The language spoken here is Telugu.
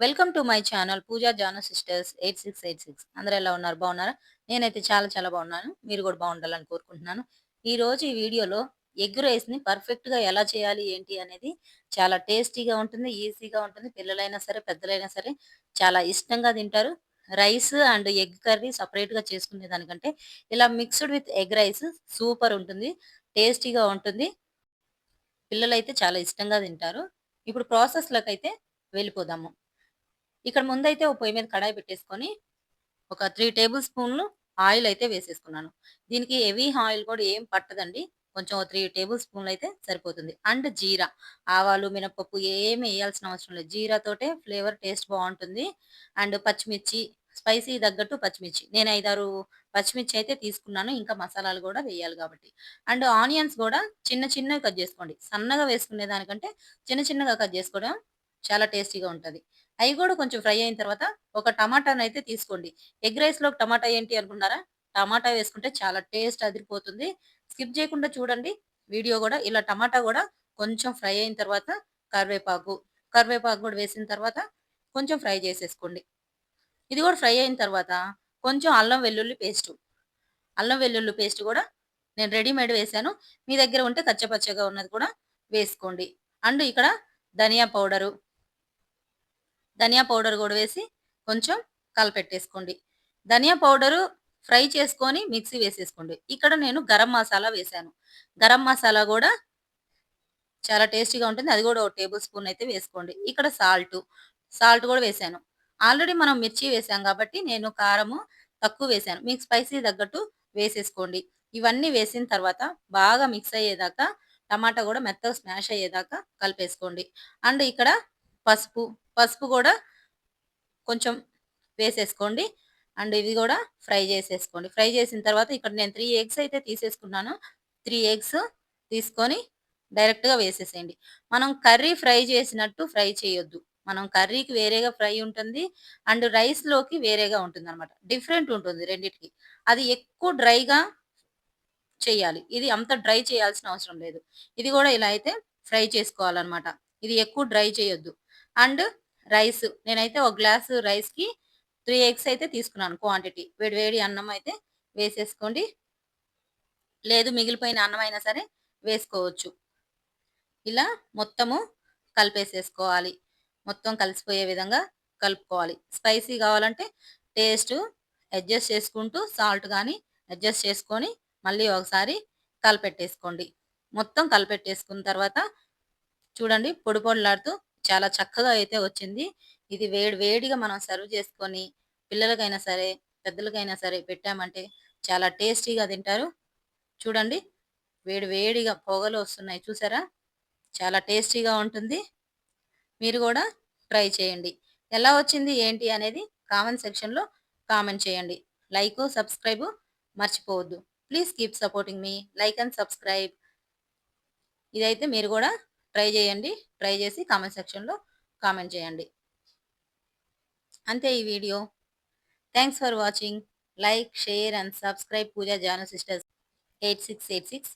Welcome to my channel Pooja Jaano sisters eight six eight six. అందరూ ఎలా ఉన్నారు? బాగున్నారా? నేనైతే చాలా చాలా బాగున్నాను. మీరు కూడా బాగుండాలని కోరుకుంటున్నాను. ఈ రోజు ఈ వీడియోలో ఎగ్ రైస్ని పర్ఫెక్ట్గా ఎలా చేయాలి ఏంటి అనేది చాలా టేస్టీగా ఉంటుంది ఈజీగా ఉంటుంది. పిల్లలైనా సరే పెద్దలైనా సరే చాలా ఇష్టంగా తింటారు. రైస్ అండ్ ఎగ్ కర్రీ సపరేట్గా చేసుకునే దానికంటే ఇలా mixed with egg rice super ఉంటుంది టేస్టీగా ఉంటుంది. పిల్లలైతే చాలా ఇష్టంగా తింటారు. ఇప్పుడు ప్రాసెస్లోకి అయితే వెళ్ళిపోదాము. ఇక్కడ ముందైతే ఒక పొయ్యి మీద కడాయి పెట్టేసుకొని ఒక త్రీ టేబుల్ స్పూన్లు ఆయిల్ అయితే వేసేసుకున్నాను. దీనికి హెవీ ఆయిల్ కూడా ఏం పట్టదండి. కొంచెం త్రీ టేబుల్ స్పూన్లు అయితే సరిపోతుంది. అండ్ జీరా. ఆవాలు మినపప్పు ఏమి వేయాల్సిన అవసరం లేదు. జీరాతోటే ఫ్లేవర్ టేస్ట్ బాగుంటుంది. అండ్ పచ్చిమిర్చి స్పైసీ తగ్గట్టు పచ్చిమిర్చి. నేను ఐదారు పచ్చిమిర్చి అయితే తీసుకున్నాను. ఇంకా మసాలాలు కూడా వేయాలి కాబట్టి. అండ్ ఆనియన్స్ కూడా చిన్న చిన్నగా కట్ చేసుకోండి. సన్నగా వేసుకునే దానికంటే చిన్న చిన్నగా కట్ చేసుకోవడం చాలా టేస్టీగా ఉంటుంది. అవి కూడా కొంచెం ఫ్రై అయిన తర్వాత ఒక టమాటాను అయితే తీసుకోండి. ఎగ్ రైస్లో టమాటా ఏంటి అనుకున్నారా? టమాటా వేసుకుంటే చాలా టేస్ట్ అదిరిపోతుంది. స్కిప్ చేయకుండా చూడండి. వీడియో కూడా ఇలా టమాటా కూడా కొంచెం ఫ్రై అయిన తర్వాత కరివేపాకు కరివేపాకు కూడా వేసిన తర్వాత కొంచెం ఫ్రై చేసేసుకోండి. ఇది కూడా ఫ్రై అయిన తర్వాత కొంచెం అల్లం వెల్లుల్లి పేస్ట్. అల్లం వెల్లుల్లి పేస్ట్ కూడా నేను రెడీమేడ్ వేసాను మీ దగ్గర ఉంటే కచ్చపచ్చగా ఉన్నది కూడా వేసుకోండి. అండ్ ఇక్కడ ధనియా పౌడరు ధనియా పౌడర్ కూడా వేసి కొంచెం కలపెట్టేసుకోండి. ధనియా పౌడరు ఫ్రై చేసుకొని మిక్సీ వేసేసుకోండి. ఇక్కడ నేను గరం మసాలా వేసాను. గరం మసాలా కూడా చాలా టేస్టీగా ఉంటుంది. అది కూడా ఒక టేబుల్ స్పూన్ అయితే వేసుకోండి. ఇక్కడ సాల్ట్ సాల్ట్ కూడా వేసాను. ఆల్రెడీ మనం మిర్చి వేసాం కాబట్టి నేను కారము తక్కువ వేసాను. మీకు స్పైసీ తగ్గట్టు వేసేసుకోండి. ఇవన్నీ వేసిన తర్వాత బాగా మిక్స్ అయ్యేదాకా టమాటా కూడా మెత్తగా స్మాష్ అయ్యేదాకా కలిపేసుకోండి. అండ్ ఇక్కడ పసుపు పసుపు కూడా కొంచెం వేసేసుకోండి. అండ్ ఇవి కూడా ఫ్రై చేసేసుకోండి. ఫ్రై చేసిన తర్వాత ఇక్కడ నేను త్రీ ఎగ్స్ అయితే తీసేసుకున్నాను. త్రీ ఎగ్స్ తీసుకొని డైరెక్ట్గా వేసేసేయండి. మనం కర్రీ ఫ్రై చేసినట్టు ఫ్రై చేయొద్దు. మనం కర్రీకి వేరేగా ఫ్రై ఉంటుంది. అండ్ రైస్లోకి వేరేగా ఉంటుంది అనమాట డిఫరెంట్ ఉంటుంది రెండింటికి. అది ఎక్కువ డ్రైగా చేయాలి. ఇది అంత డ్రై చేయాల్సిన అవసరం లేదు. ఇది కూడా ఇలా అయితే ఫ్రై చేసుకోవాలన్నమాట. ఇది ఎక్కువ డ్రై చేయొద్దు. And rice. నేనైతే ఒక గ్లాస్ రైస్కి త్రీ ఎగ్స్ అయితే తీసుకున్నాను క్వాంటిటీ. వేడి వేడి అన్నం అయితే వేసేసుకోండి. లేదు మిగిలిపోయిన అన్నం అయినా సరే వేసుకోవచ్చు. ఇలా మొత్తము కలిపేసేసుకోవాలి. మొత్తం కలిసిపోయే విధంగా కలుపుకోవాలి. స్పైసీ కావాలంటే టేస్ట్ అడ్జస్ట్ చేసుకుంటూ సాల్ట్ కానీ అడ్జస్ట్ చేసుకొని మళ్ళీ ఒకసారి కలిపెట్టేసుకోండి. మొత్తం కలిపెట్టేసుకున్న తర్వాత చూడండి పొడి పొడిలాడుతూ చాలా చక్కగా అయితే వచ్చింది. ఇది వేడి వేడిగా మనం సర్వ్ చేసుకొని పిల్లలకైనా సరే పెద్దలకైనా సరే పెట్టామంటే చాలా టేస్టీగా తింటారు. చూడండి వేడి వేడిగా పొగలు వస్తున్నాయి చూసారా? చాలా టేస్టీగా ఉంటుంది. మీరు కూడా ట్రై చేయండి. ఎలా వచ్చింది ఏంటి అనేది కామెంట్ సెక్షన్లో కామెంట్ చేయండి. లైక్ సబ్స్క్రైబ్ మర్చిపోవద్దు. Please keep supporting me. Like and subscribe. ఇదైతే మీరు కూడా ట్రై చేయండి. ట్రై చేసి కామెంట్ సెక్షన్లో కామెంట్ చేయండి. అంతే ఈ video. Thanks for watching like share and subscribe Pooja Janu sisters eight six eight six